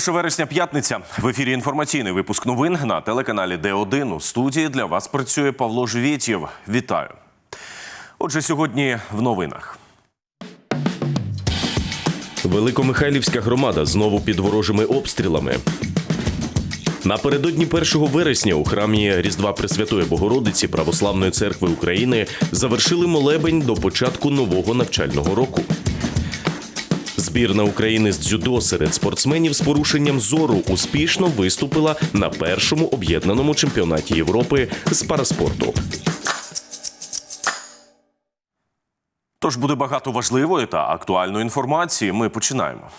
1 вересня п'ятниця. В ефірі інформаційний випуск новин на телеканалі Д1. У студії для вас працює Павло Живєтєв. Вітаю. Отже, сьогодні в новинах. Великомихайлівська громада знову під ворожими обстрілами. Напередодні 1 вересня у храмі Різдва Пресвятої Богородиці Православної церкви України завершили молебень до початку нового навчального року. Збірна України з дзюдо серед спортсменів з порушенням зору успішно виступила на першому об'єднаному чемпіонаті Європи з параспорту. Тож буде багато важливої та актуальної інформації. Ми починаємо.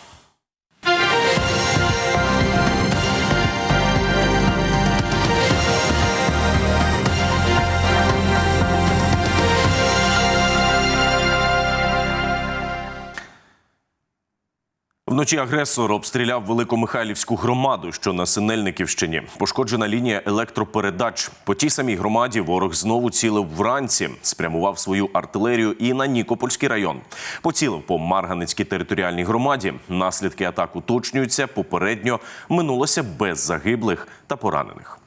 Вночі агресор обстріляв Великомихайлівську громаду, що на Синельниківщині. Пошкоджена лінія електропередач. По тій самій громаді ворог знову цілив вранці, спрямував свою артилерію і на Нікопольський район. Поцілив по Марганицькій територіальній громаді. Наслідки атак уточнюються. Попередньо минулося без загиблих та поранених.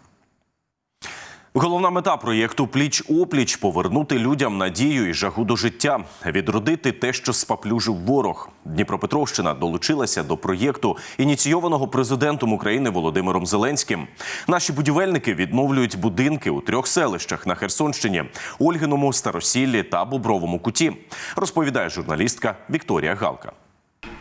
Головна мета проєкту Пліч опліч повернути людям надію і жагу до життя, відродити те, що спаплюжив ворог. Дніпропетровщина долучилася до проєкту, ініційованого президентом України Володимиром Зеленським. Наші будівельники відновлюють будинки у трьох селищах на Херсонщині: Ольгиному, Старосіллі та Бобровому куті. Розповідає журналістка Вікторія Галка.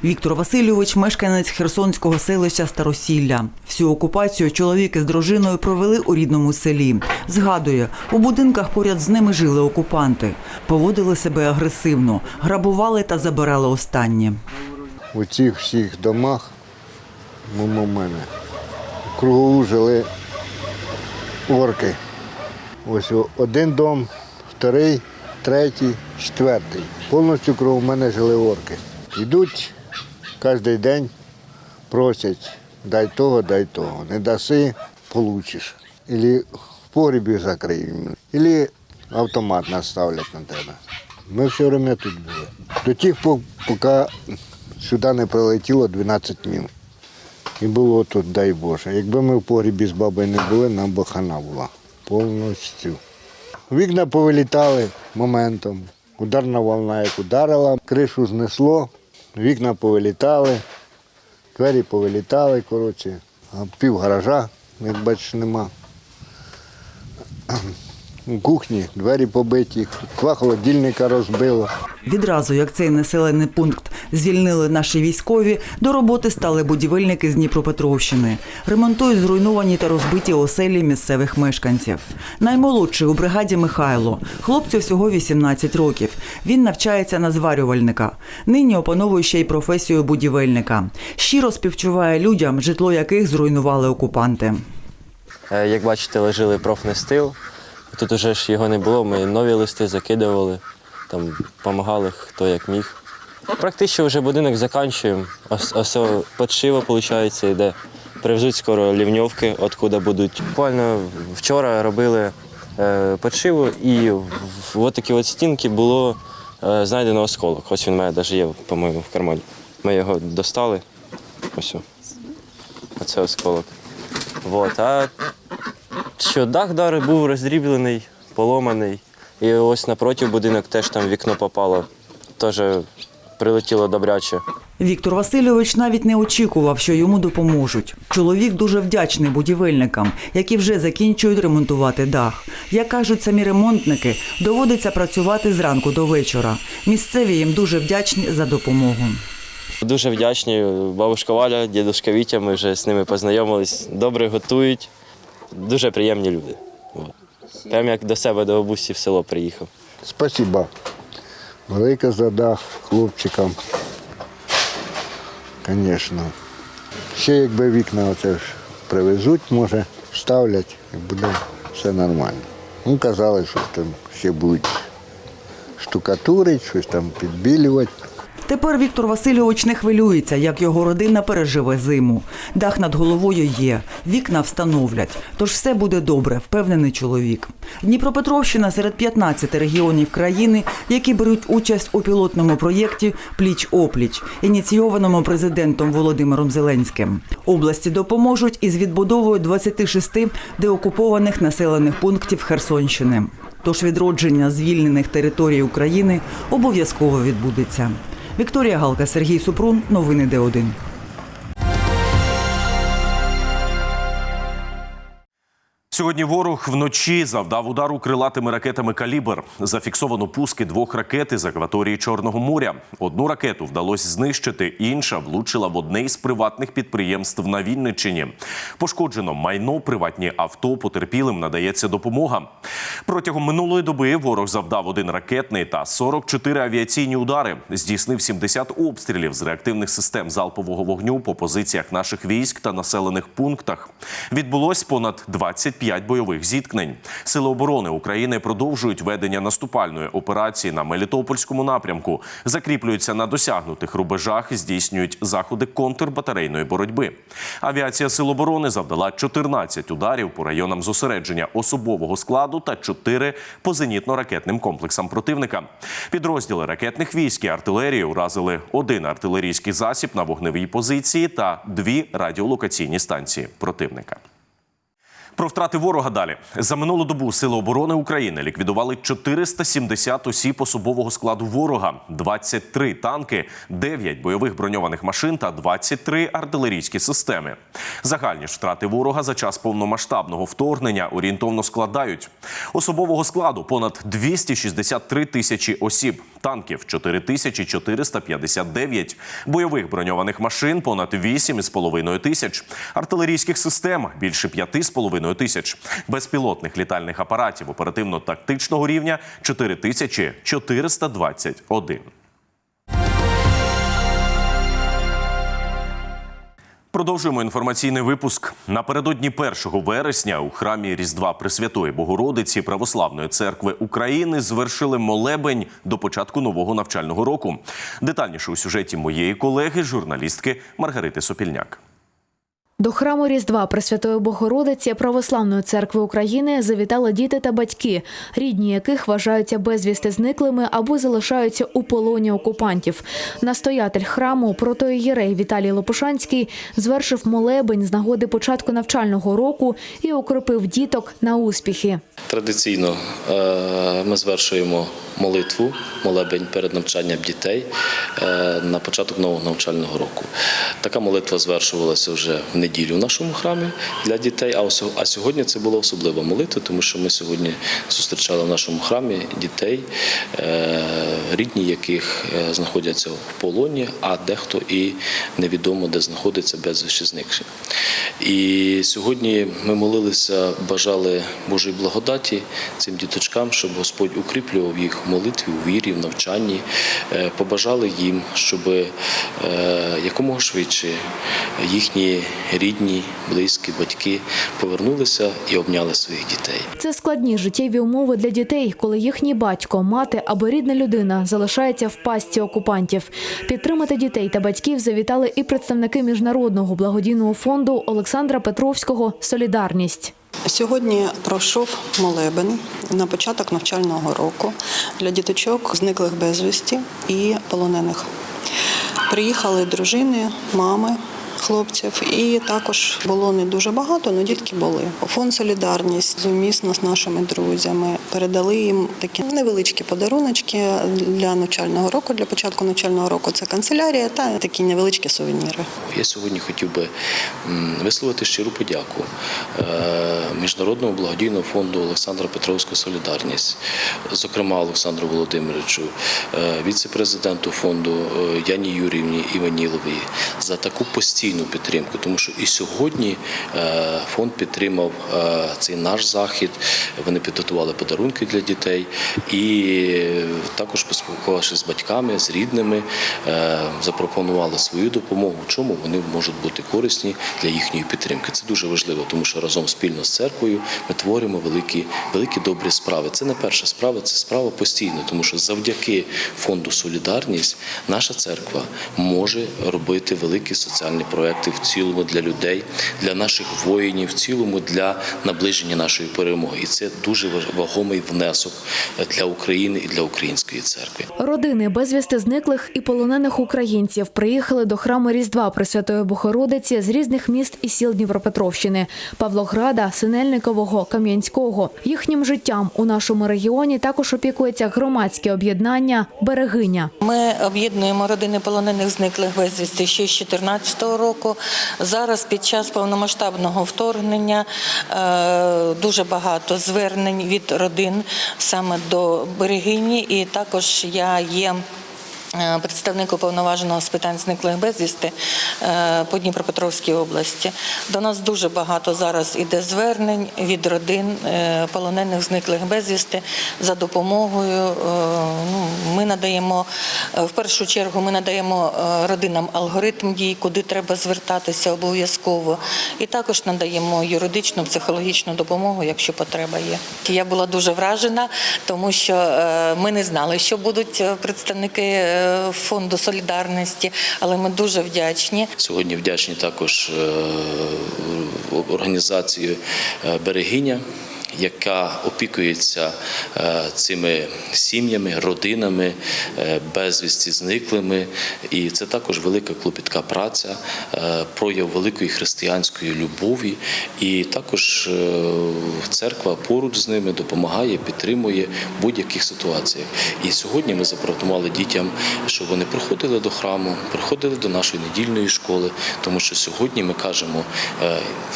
Віктор Васильович – мешканець херсонського селища Старосілля. Всю окупацію чоловік із дружиною провели у рідному селі. Згадує, у будинках поряд з ними жили окупанти. Поводили себе агресивно, грабували та забирали останнє. У цих всіх домах, мимо мене, кругову жили орки. Ось один дом, вторий, третій, четвертий. Повністю кругом мене жили орки. Йдуть кожен день, просять, дай того, дай того. Не даси, получиш. Ілі в погрібі закриємо, ілі автомат наставлять на тебе. Ми все время тут були. До тих, пор, поки сюди не прилетіло 12 мін. І було тут, дай Боже. Якби ми в погрібі з бабою не були, нам би хана була повністю. Вікна повилітали моментом. Ударна волна як ударила, кришу знесло, вікна повилітали, двері повилітали, коротше, а пів гаража, як бачиш, нема. У кухні двері побиті, два холодильника розбило. Відразу, як цей населений пункт звільнили наші військові, до роботи стали будівельники з Дніпропетровщини. Ремонтують зруйновані та розбиті оселі місцевих мешканців. Наймолодший у бригаді Михайло. Хлопцю всього 18 років. Він навчається на зварювальника. Нині опановує ще й професію будівельника. Щиро співчуває людям, житло яких зруйнували окупанти. Е, Як бачите, лежили профнестил. Тут уже ж його не було, ми нові листи закидували, там допомагали хто як міг. Практично вже будинок закінчуємо. Ось, ось о, виходить, йде. Привезуть скоро лівньовки, откуда будуть. Буквально вчора робили е, підшиву і в, в такі от стінки було е, знайдено осколок. Ось він у мене навіть є, по-моєму, в кармані. Ми його достали. Ось. Оце осколок. Вот. А що дах дари був роздріблений, поломаний. І ось напроти будинок теж там вікно попало. Теж прилетіло добряче. Віктор Васильович навіть не очікував, що йому допоможуть. Чоловік дуже вдячний будівельникам, які вже закінчують ремонтувати дах. Як кажуть самі ремонтники, доводиться працювати зранку до вечора. Місцеві їм дуже вдячні за допомогу. Дуже вдячні. Бабушка Валя, дідусь Вітя, ми вже з ними познайомились. Добре готують. Дуже приємні люди. От. Як до себе до бабусі в село приїхав. Спасибо. Велике за дах хлопчикам. Звісно. Ще якби вікна оце ж привезуть, може, вставлять і буде все нормально. Ну, казали, що там ще будуть штукатурити, щось там підбілювати. Тепер Віктор Васильович не хвилюється, як його родина переживе зиму. Дах над головою є, вікна встановлять. Тож все буде добре, впевнений чоловік. Дніпропетровщина серед 15 регіонів країни, які беруть участь у пілотному проєкті Пліч опліч, ініційованому президентом Володимиром Зеленським. Області допоможуть із відбудовою 26 деокупованих населених пунктів Херсонщини. Тож відродження звільнених територій України обов'язково відбудеться. Вікторія Галка, Сергій Супрун. Новини Д1. Сьогодні ворог вночі завдав удару крилатими ракетами «Калібр». Зафіксовано пуски двох ракет із акваторії Чорного моря. Одну ракету вдалося знищити, інша влучила в одне із приватних підприємств на Вінниччині. Пошкоджено майно, приватні авто, потерпілим надається допомога. Протягом минулої доби ворог завдав один ракетний та 44 авіаційні удари. Здійснив 70 обстрілів з реактивних систем залпового вогню по позиціях наших військ та населених пунктах. Відбулось понад 25 бойових зіткнень. Сили оборони України продовжують ведення наступальної операції на Мелітопольському напрямку, закріплюються на досягнутих рубежах, здійснюють заходи контрбатарейної боротьби. Авіація Сил оборони завдала 14 ударів по районам зосередження особового складу та 4 по зенітно-ракетним комплексам противника. Підрозділи ракетних військ і артилерії уразили один артилерійський засіб на вогневій позиції та дві радіолокаційні станції противника. Про втрати ворога далі. За минулу добу сили оборони України ліквідували 470 осіб особового складу ворога, 23 танки, 9 бойових броньованих машин та 23 артилерійські системи. Загальні ж втрати ворога за час повномасштабного вторгнення орієнтовно складають. Особового складу понад 263 тисячі осіб, танків 4459, бойових броньованих машин понад 8,5 тисяч, артилерійських систем більше 5,5 тисяч, безпілотних літальних апаратів оперативно-тактичного рівня 4421. Продовжуємо інформаційний випуск. Напередодні 1 вересня у храмі Різдва Пресвятої Богородиці Православної церкви України звершили молебень до початку нового навчального року. Детальніше у сюжеті моєї колеги, журналістки Маргарити Сопільняк. До храму Різдва Пресвятої Богородиці Православної церкви України завітали діти та батьки, рідні яких вважаються безвісти зниклими або залишаються у полоні окупантів. Настоятель храму протоієрей Віталій Лопушанський звершив молебень з нагоди початку навчального року і укропив діток на успіхи. Традиційно е, ми звершуємо молитву, молебень перед навчанням дітей е, на початок нового навчального року. Така молитва звершувалася вже в неділю в нашому храмі для дітей. А сьогодні це була особлива молитва, тому що ми сьогодні зустрічали в нашому храмі дітей, е, рідні яких е, знаходяться в полоні, а дехто і невідомо де знаходиться безвіщі зникші. І сьогодні ми молилися, бажали Божої благодаті цим діточкам, щоб Господь укріплював їх в молитві, у вірі, в навчанні. Е, Побажали їм, щоб якомога швидше їхні рідні, близькі, батьки повернулися і обняли своїх дітей. Це складні життєві умови для дітей, коли їхній батько, мати або рідна людина залишається в пастці окупантів. Підтримати дітей та батьків завітали і представники міжнародного благодійного фонду Олександра Петровського Солідарність. Сьогодні пройшов молебен на початок навчального року для діточок, зниклих безвісті і полонених. Приїхали дружини, мами. Хлопців і також було не дуже багато, але дітки були. Фонд Солідарність сумісно з нашими друзями передали їм такі невеличкі подаруночки для навчального року, для початку навчального року. Це канцелярія та такі невеличкі сувеніри. Я сьогодні хотів би висловити щиру подяку е, Міжнародному благодійному фонду Олександра Петровського Солідарність, зокрема Олександру Володимировичу, е, віце-президенту фонду е, Яні Юрівні Іваніловій за таку постійну постійну підтримку, тому що і сьогодні е, фонд підтримав е, цей наш захід. Вони підготували подарунки для дітей і також поспілкувавшись з батьками, з рідними, е, запропонували свою допомогу, чому вони можуть бути корисні для їхньої підтримки. Це дуже важливо, тому що разом спільно з церквою ми творимо великі, великі добрі справи. Це не перша справа, це справа постійна, тому що завдяки фонду Солідарність наша церква може робити великі соціальні проекти в цілому для людей, для наших воїнів, в цілому для наближення нашої перемоги. І це дуже вагомий внесок для України і для української церкви. Родини безвісти зниклих і полонених українців приїхали до храму Різдва Пресвятої Богородиці з різних міст і сіл Дніпропетровщини – Павлограда, Синельникового, Кам'янського. Їхнім життям у нашому регіоні також опікується громадське об'єднання «Берегиня». Ми об'єднуємо родини полонених зниклих безвісти ще з 2014 року. Зараз під час повномасштабного вторгнення е, дуже багато звернень від родин саме до берегині, і також я є. Е, Представник уповноваженого з питань зниклих безвісти е, по Дніпропетровській області. До нас дуже багато зараз іде звернень від родин е, полонених зниклих безвісти за допомогою. Ну, ми надаємо в першу чергу. Ми надаємо родинам алгоритм дій, куди треба звертатися обов'язково, і також надаємо юридичну, психологічну допомогу, якщо потреба є. Я була дуже вражена, тому що ми не знали, що будуть представники фонду солідарності, але ми дуже вдячні. Сьогодні вдячні також е, організації е, Берегиня. Яка опікується е, цими сім'ями, родинами, е, безвісті зниклими, і це також велика клопітка праця, е, прояв великої християнської любові, і також церква поруч з ними допомагає, підтримує будь-яких ситуаціях. І сьогодні ми запропонували дітям, щоб вони приходили до храму, приходили до нашої недільної школи, тому що сьогодні ми кажемо,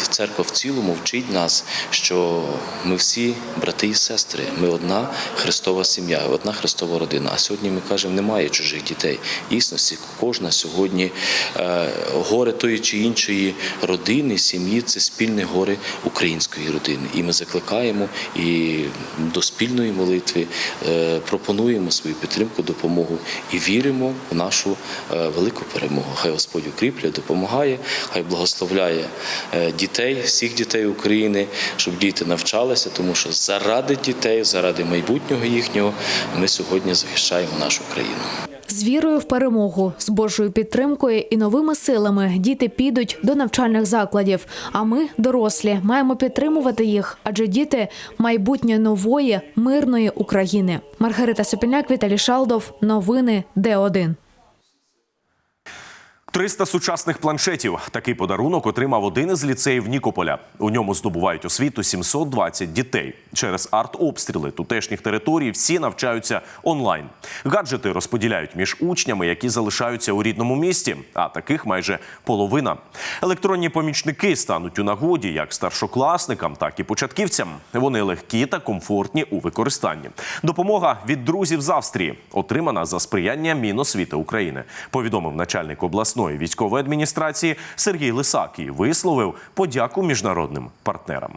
церква в цілому вчить нас, що ми всі брати і сестри, ми одна Христова сім'я, одна Христова родина. А сьогодні ми кажемо, немає чужих дітей. Дійсності, кожна сьогодні е, горе тої чи іншої родини, сім'ї це спільне горе української родини. І ми закликаємо і до спільної молитви е, пропонуємо свою підтримку, допомогу і віримо в нашу е, велику перемогу. Хай Господь укріплює, допомагає, хай благословляє дітей, всіх дітей України, щоб діти навчалися, тому що заради дітей, заради майбутнього їхнього, ми сьогодні захищаємо нашу країну. З вірою в перемогу, з Божою підтримкою і новими силами діти підуть до навчальних закладів. А ми, дорослі, маємо підтримувати їх, адже діти майбутнє нової мирної України. Маргарита Сопільняк, Віталій Шалдов. Новини Д1. 300 сучасних планшетів. Такий подарунок отримав один із ліцеїв Нікополя. У ньому здобувають освіту 720 дітей. Через артобстріли тутешніх територій всі навчаються онлайн. Гаджети розподіляють між учнями, які залишаються у рідному місті, а таких майже половина. Електронні помічники стануть у нагоді як старшокласникам, так і початківцям. Вони легкі та комфортні у використанні. Допомога від друзів з Австрії отримана за сприяння Міносвіти України. Повідомив начальник обласної військової адміністрації Сергій Лисак і висловив подяку міжнародним партнерам.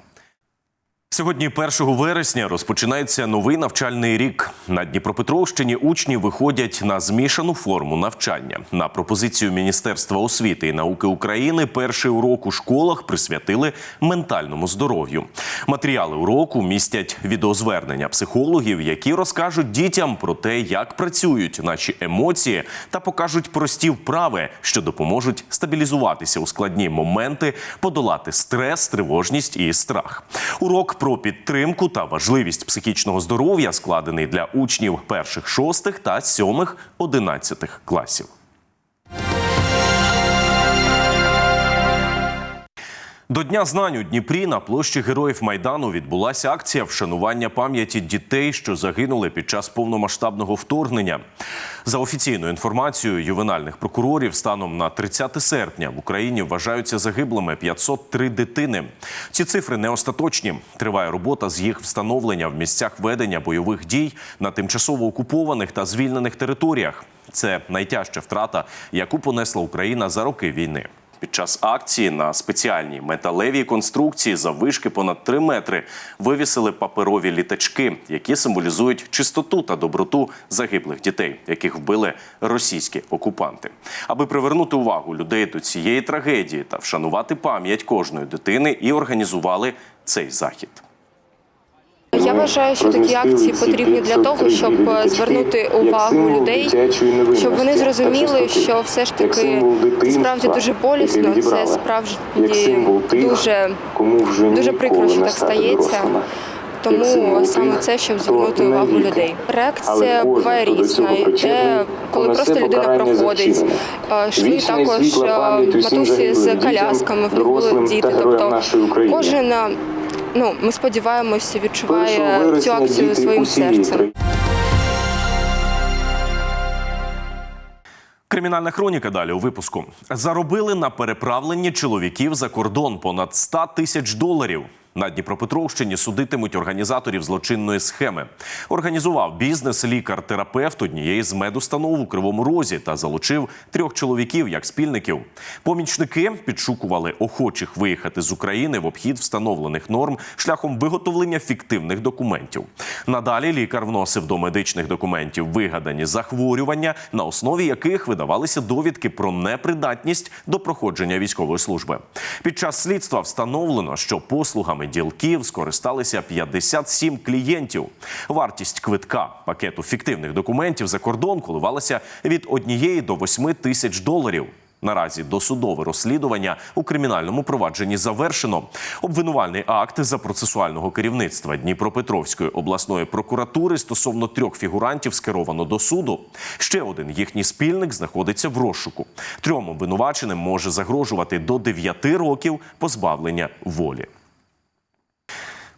Сьогодні, 1 вересня, розпочинається новий навчальний рік. На Дніпропетровщині учні виходять на змішану форму навчання. На пропозицію Міністерства освіти і науки України перший урок у школах присвятили ментальному здоров'ю. Матеріали уроку містять відеозвернення психологів, які розкажуть дітям про те, як працюють наші емоції, та покажуть прості вправи, що допоможуть стабілізуватися у складні моменти, подолати стрес, тривожність і страх. Урок про підтримку та важливість психічного здоров'я складений для учнів перших шостих та сьомих одинадцятих класів. До Дня знань у Дніпрі на площі Героїв Майдану відбулася акція вшанування пам'яті дітей, що загинули під час повномасштабного вторгнення. За офіційною інформацією ювенальних прокурорів, станом на 30 серпня в Україні вважаються загиблими 503 дитини. Ці цифри не остаточні. Триває робота з їх встановлення в місцях ведення бойових дій на тимчасово окупованих та звільнених територіях. Це найтяжча втрата, яку понесла Україна за роки війни. Під час акції на спеціальній металевій конструкції заввишки понад 3 метри вивісили паперові літачки, які символізують чистоту та доброту загиблих дітей, яких вбили російські окупанти. Аби привернути увагу людей до цієї трагедії та вшанувати пам'ять кожної дитини, і організували цей захід. Я вважаю, що такі акції потрібні для того, щоб е, звернути увагу людей, щоб вони зрозуміли, що все ж таки справді дуже болісно, це справді дуже, дуже прикро, що так стається. Тому саме це, щоб звернути увагу людей. Реакція буває різна. Йде, коли просто людина проходить. Е, Йшли також е, матусі з колясками, в них були діти. Тобто кожен, ну ми сподіваємося, відчуває цю акцію своїм серцем. Кримінальна хроніка далі у випуску. Заробили на переправленні чоловіків за кордон понад 100 тисяч доларів. На Дніпропетровщині судитимуть організаторів злочинної схеми. Організував бізнес лікар-терапевт однієї з медустанов у Кривому Розі та залучив трьох чоловіків як спільників. Помічники підшукували охочих виїхати з України в обхід встановлених норм шляхом виготовлення фіктивних документів. Надалі лікар вносив до медичних документів вигадані захворювання, на основі яких видавалися довідки про непридатність до проходження військової служби. Під час слідства встановлено, що послугами ділків скористалися 57 клієнтів. Вартість квитка пакету фіктивних документів за кордон коливалася від 1 до 8 тисяч доларів. Наразі досудове розслідування у кримінальному провадженні завершено. Обвинувальний акт за процесуального керівництва Дніпропетровської обласної прокуратури стосовно трьох фігурантів скеровано до суду. Ще один їхній спільник знаходиться в розшуку. Трьом обвинуваченим може загрожувати до 9 років позбавлення волі.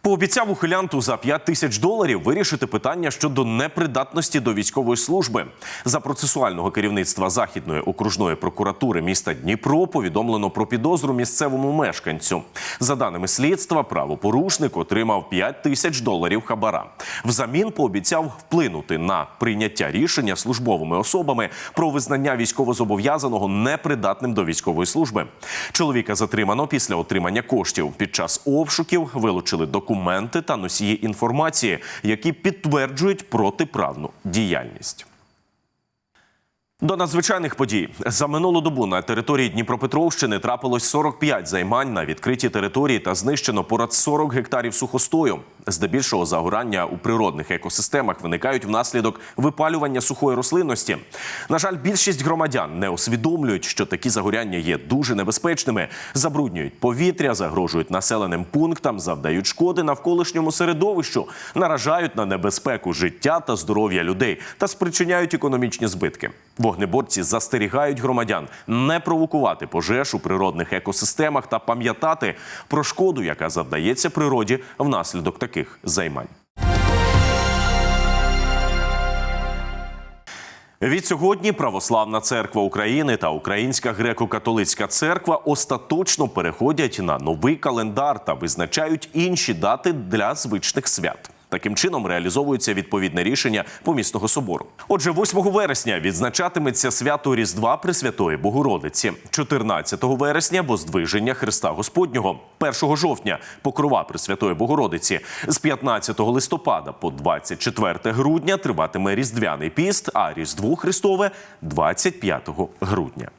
Пообіцяв ухилянту за 5 тисяч доларів вирішити питання щодо непридатності до військової служби. За процесуального керівництва Західної окружної прокуратури міста Дніпро повідомлено про підозру місцевому мешканцю. За даними слідства, правопорушник отримав 5 тисяч доларів хабара. Взамін пообіцяв вплинути на прийняття рішення службовими особами про визнання військовозобов'язаного непридатним до військової служби. Чоловіка затримано після отримання коштів. Під час обшуків вилучили документи та носії інформації, які підтверджують протиправну діяльність. До надзвичайних подій за минулу добу на території Дніпропетровщини трапилось 45 займань на відкритій території та знищено понад 40 гектарів сухостою. Здебільшого загорання у природних екосистемах виникають внаслідок випалювання сухої рослинності. На жаль, більшість громадян не усвідомлюють, що такі загоряння є дуже небезпечними, забруднюють повітря, загрожують населеним пунктам, завдають шкоди навколишньому середовищу, наражають на небезпеку життя та здоров'я людей та спричиняють економічні збитки. Вогнеборці застерігають громадян не провокувати пожеж у природних екосистемах та пам'ятати про шкоду, яка завдається природі внаслідок таких займань. Відсьогодні Православна церква України та Українська греко-католицька церква остаточно переходять на новий календар та визначають інші дати для звичних свят. Таким чином реалізовується відповідне рішення помісного собору. Отже, 8 вересня відзначатиметься свято Різдва Пресвятої Богородиці, 14 вересня Воздвиження Христа Господнього, 1 жовтня Покрова Пресвятої Богородиці. З 15 листопада по 24 грудня триватиме Різдвяний піст, а Різдво Христове 25 грудня.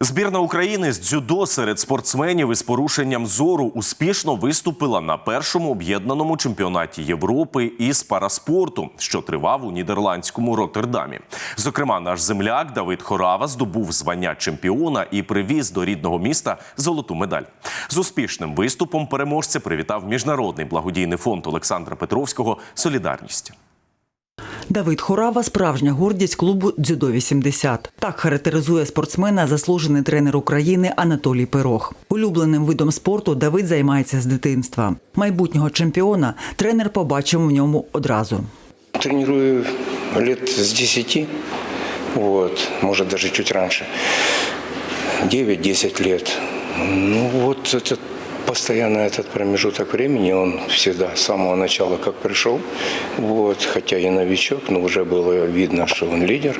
Збірна України з дзюдо серед спортсменів із порушенням зору успішно виступила на першому об'єднаному чемпіонаті Європи із параспорту, що тривав у нідерландському Роттердамі. Зокрема, наш земляк Давид Хорава здобув звання чемпіона і привіз до рідного міста золоту медаль. З успішним виступом переможця привітав міжнародний благодійний фонд Олександра Петровського Солідарність. Давид Хорава справжня гордість клубу Дзюдо 80 Так характеризує спортсмена заслужений тренер України Анатолій Пирог. Улюбленим видом спорту Давид займається з дитинства. Майбутнього чемпіона тренер побачив в ньому одразу. Тренирую лет с 10, вот, может даже чуть раньше, 9-10 лет. Ну вот это постоянно этот промежуток времени, он всегда с самого начала, как пришел, вот, хотя и новичок, но уже было видно, что он лидер.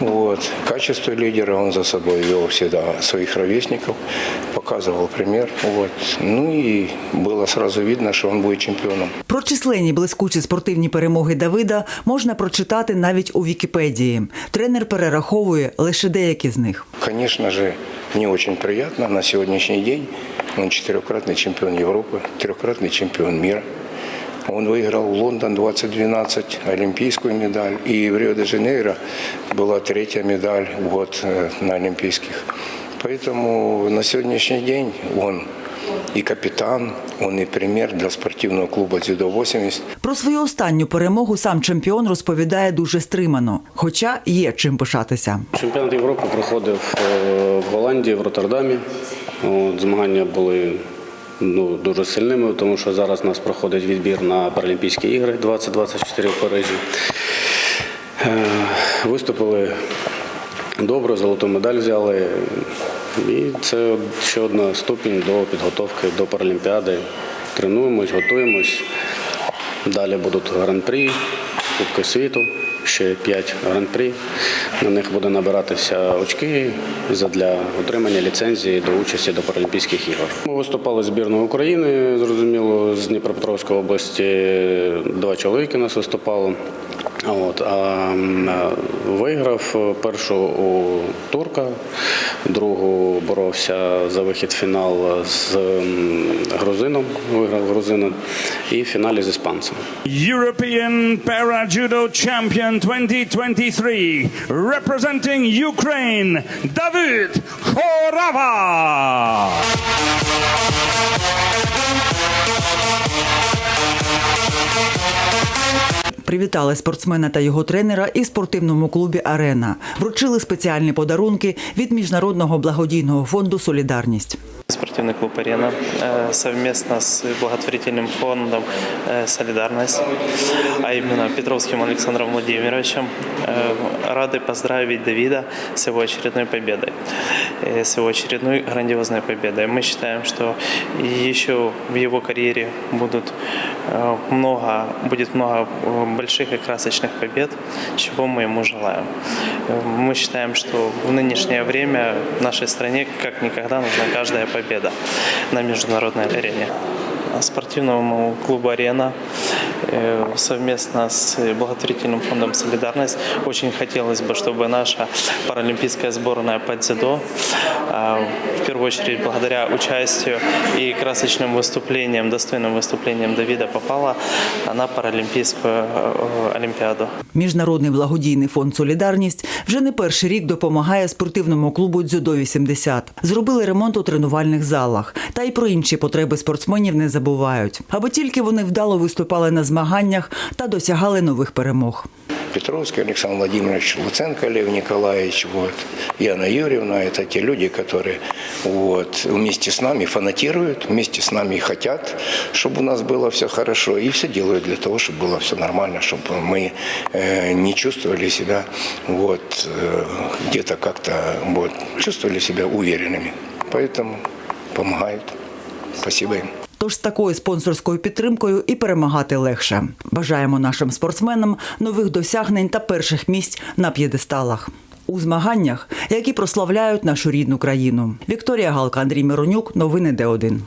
Вот. Качество лидера он за собой вел всегда своих ровесников, показывал пример. Вот. Ну и было сразу видно, что он будет чемпионом. Про численні блискучі спортивні перемоги Давида можна прочитати навіть у Вікіпедії. Тренер перераховує лише деякі з них. Конечно же, не очень приятно на сегодняшний день. Он четырехкратный чемпион Европы, трехкратный чемпион мира. Он выиграл Лондон 2012, олимпийскую медаль. И в Рио-де-Жанейро была третья медаль вот, э, на олимпийских. Поэтому на сегодняшний день он и капитан, он и пример для спортивного клуба «Дзюдо-80». Про свою останню перемогу сам чемпіон розповідає дуже стримано, хоча є чим пишатися. Чемпіонат Європи проходив е, в Голландії, в Роттердамі. От, змагання були ну, дуже сильними, тому що зараз у нас проходить відбір на Паралімпійські ігри 2024 в Парижі. Е, Виступили добре, золоту медаль взяли. І це ще одна ступінь до підготовки до Паралімпіади. Тренуємось, готуємось. Далі будуть гран-прі, Кубки світу, ще 5 гран-прі. На них буде набиратися очки для отримання ліцензії до участі до Паралімпійських ігор. Ми виступали збірною України, зрозуміло, з Дніпропетровської області два чоловіки нас виступало. От, а е, виграв першу у турка, другу боровся за вихід в фінал з грузином, виграв грузина, і в фіналі з іспанцем. European Para Judo Champion 2023, representing Ukraine, David Horava. Привітали спортсмена та його тренера і в спортивному клубі Арена. Вручили спеціальні подарунки від міжнародного благодійного фонду Солідарність. Спортивный клуб «Арена» э, совместно с благотворительным фондом э, «Солидарность», а именно Петровским Александром Владимировичем, э, рады поздравить Давида с его очередной победой, э, с его очередной грандиозной победой. Мы считаем, что еще в его карьере будут э, много, будет много э, больших и красочных побед, чего мы ему желаем. Мы считаем, что в нынешнее время в нашей стране как никогда нужна каждая победа на международной арене. Спортивному клубу «Арена» э, совместно с благотворительным фондом «Солидарность» очень хотелось бы, чтобы наша паралимпийская сборная по а, первую очередь благодаря участию и красочным выступлениям, достойным выступлениям Давида попала на Паралимпийскую э, Олимпиаду. Міжнародний благодійний фонд Солідарність вже не перший рік допомагає спортивному клубу Дзюдо 80 Зробили ремонт у тренувальних залах. Та й про інші потреби спортсменів не забувають, аби тільки вони вдало виступали на змаганнях та досягали нових перемог. Петровский Александр Владимирович, Луценко Лев Николаевич, вот, Яна Юрьевна, это те люди, которые вот, вместе с нами фанатируют, вместе с нами хотят, чтобы у нас было все хорошо, и все делают для того, чтобы было все нормально, чтобы мы э, не чувствовали себя вот, э, где-то как-то вот, чувствовали себя уверенными. Поэтому помогают. Спасибо им. Тож з такою спонсорською підтримкою і перемагати легше. Бажаємо нашим спортсменам нових досягнень та перших місць на п'єдесталах. У змаганнях, які прославляють нашу рідну країну. Вікторія Галка, Андрій Миронюк, новини Д1.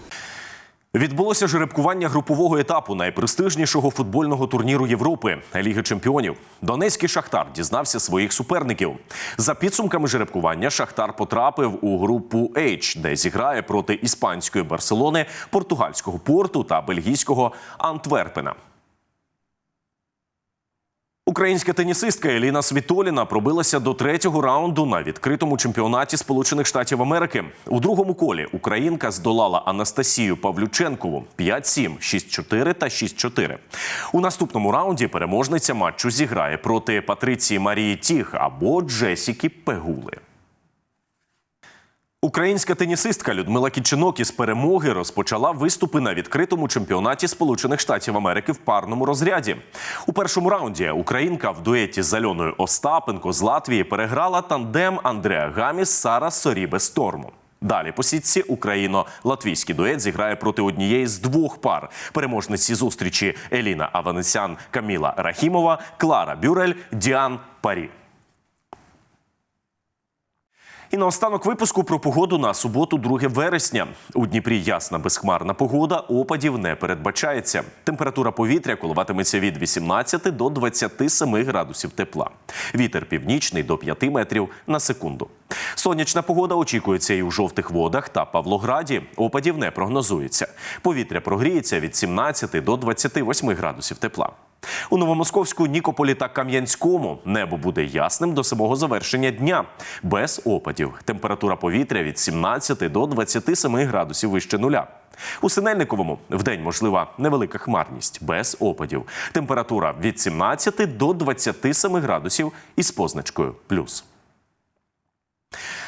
Відбулося жеребкування групового етапу найпрестижнішого футбольного турніру Європи Ліги Чемпіонів. Донецький Шахтар дізнався своїх суперників. За підсумками жеребкування Шахтар потрапив у групу H, де зіграє проти іспанської Барселони, португальського порту та бельгійського Антверпена. Українська тенісистка Еліна Світоліна пробилася до третього раунду на відкритому чемпіонаті Сполучених Штатів Америки. У другому колі українка здолала Анастасію Павлюченкову 5-7, 6-4 та 6-4. У наступному раунді переможниця матчу зіграє проти Патриції Марії Тіх або Джесіки Пегули. Українська тенісистка Людмила Кічинок із перемоги розпочала виступи на відкритому чемпіонаті Сполучених Штатів Америки в парному розряді. У першому раунді українка в дуеті з Альоною Остапенко з Латвії переграла тандем Андреа Гаміс Сара Сорібе Сторму. Далі по сітці Україно-латвійський дует зіграє проти однієї з двох пар. Переможниці зустрічі Еліна Аванесян, Каміла Рахімова, Клара Бюрель, Діан Парі. І наостанок випуску про погоду на суботу, 2 вересня. У Дніпрі ясна безхмарна погода, опадів не передбачається. Температура повітря коливатиметься від 18 до 27 градусів тепла. Вітер північний до 5 метрів на секунду. Сонячна погода очікується і у жовтих водах та Павлограді. Опадів не прогнозується. Повітря прогріється від 17 до 28 градусів тепла. У Новомосковську, Нікополі та Кам'янському небо буде ясним до самого завершення дня, без опадів. Температура повітря від 17 до 27 градусів вище нуля. У Синельниковому вдень можлива невелика хмарність, без опадів. Температура від 17 до 27 градусів із позначкою плюс.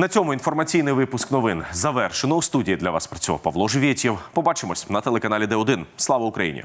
На цьому інформаційний випуск новин завершено. У студії для вас працював Павло Живєтєв. Побачимось на телеканалі Д1. Слава Україні!